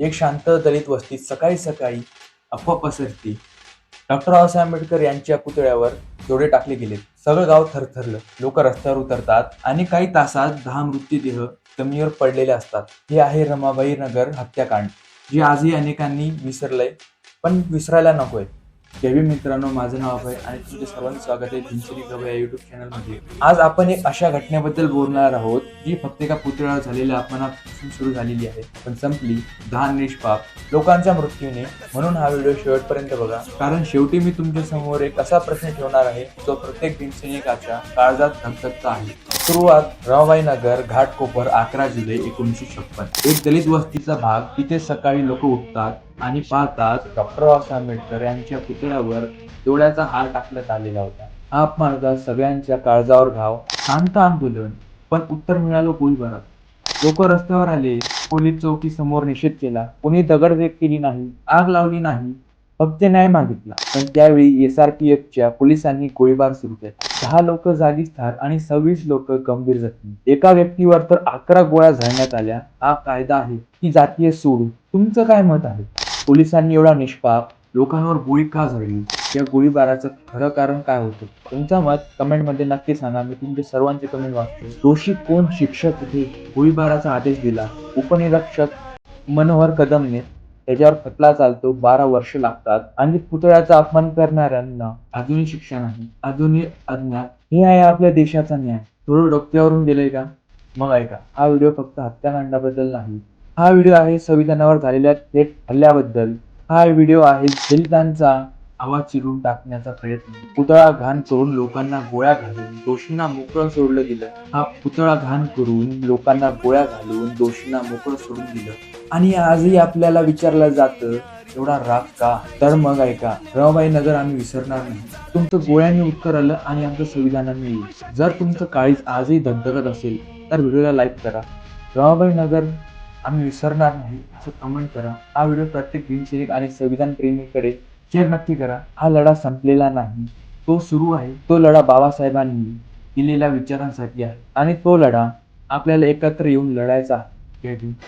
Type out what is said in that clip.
एक शांत दलित वस्तीत सकाळी सकाळी अफवा पसरती. डॉक्टर बाबासाहेब आंबेडकर यांच्या पुतळ्यावर जोडे टाकले गेले. सगळं गाव थरथरलं. लोक रस्त्यावर उतरतात आणि काही तासात दहा मृत्यूदेह जमिनीवर पडलेले असतात. हे आहे रमाबाई नगर हत्याकांड जे आजही अनेकांनी विसरलंय पण विसरायला नकोय. केवी मित्रांनो माझं नाव अभय आणि तुमचे सर्वांचं स्वागत आहे दिनचरी गव या युट्यूब चॅनलमध्ये आज आपण एक अशा घटनेबद्दल बोलणार आहोत जी फक्त एका पुतळ्यावर झालेल्या अपमानापासून सुरू झालेली आहे. पण संपली दहा निष्पाप लोकांच्या मृत्यूने. म्हणून हा व्हिडिओ शेवटपर्यंत बघा. कारण शेवटी मी तुमच्यासमोर एक असा प्रश्न ठेवणार आहे जो प्रत्येक दिनसैनिकाच्या काळजात धगधगता आहे. सुरुवात रमाबाई नगर घाटकोपर अकरा जुलै एकोणीसशे छप्पन. एक दलित वस्तीचा भाग तिथे सकाळी लोक उठतात आणि पाहतात डॉक्टर बाबासाहेब आंबेडकर यांच्या पुतळ्यावर डोळ्याचा हार टाकण्यात आलेला होता. हा अपमान सगळ्यांच्या काळजावर घाव शांत आंदोलन पण उत्तर मिळालं गोळीबारात लोक रस्त्यावर आले पोलीस चौकी समोर निषेध केला. कोणी दगडफेक केली नाही आग लावली नाही फक्त न्याय मागितला. पण त्यावेळी एस आर पी एफच्या पोलिसांनी गोळीबार सुरू केला. दहा लोक जागीच ठार आणि सव्वीस लोक गंभीर जखमी. एका व्यक्तीवर तर अकरा गोळ्या झाडण्यात आल्या. हा कायदा आहे की जातीय सोडू तुमचं काय मत आहे? पोलिसांनी एवढा निष्पाप लोकांवर गोळी का झाडली? या गोळीबाराचं खरं कारण काय होतं? तुमचं मत कमेंटमध्ये नक्की सांगा. मी तुमचे सर्वांचे कमेंट वाचतो. दोषी कोण शिक्षक हे गोळीबाराचा आदेश दिला? उपनिरीक्षक मनोहर कदमने त्याच्यावर खटला चालतो बारा वर्ष लागतात. आणि पुतळ्याचा अपमान करणाऱ्यांना आधुनिक शिक्षा नाही आधुनिक अज्ञान हे आहे आपल्या देशाचा न्याय. थोडं डोक्यावरून दिलंय का? मग ऐका. हा व्हिडिओ फक्त हत्याकांडाबद्दल नाही. हा व्हिडिओ आहे संविधानावर झालेल्या थेट हल्ल्याबद्दल. हा व्हिडिओ आहे दलितांचा आवाज चिरून टाकण्याचा प्रयत्न. पुतळा घाण करून लोकांना गोळ्या घालून दोषींना मोकळं सोडलं गेलं. हा पुतळा घाण करून लोकांना गोळ्या घालून दोषींना मोकळं सोडून दिलं. आणि आजही आपल्याला विचारलं जातं एवढा राग का? तर मग ऐका. रमाबाई नगर आम्ही विसरणार नाही. तुमचं गोळ्यांनी उत्तर आलं आणि आमचं संविधानाने येईल. जर तुमचं काळीज आजही धगधगत असेल तर व्हिडिओला लाईक करा. रमाबाई नगर आम्ही विसरणार नाही असं कमेंट करा. हा व्हिडिओ प्रत्येक दिनचर्यक आणि संविधान प्रेमीकडे शेअर नक्की करा. हा लढा संपलेला नाही. तो सुरू आहे. तो लढा बाबासाहेबांनी दिलेल्या विचारांसाठी आहे. आणि तो लढा आपल्याला एकत्र येऊन लढायचा आहे.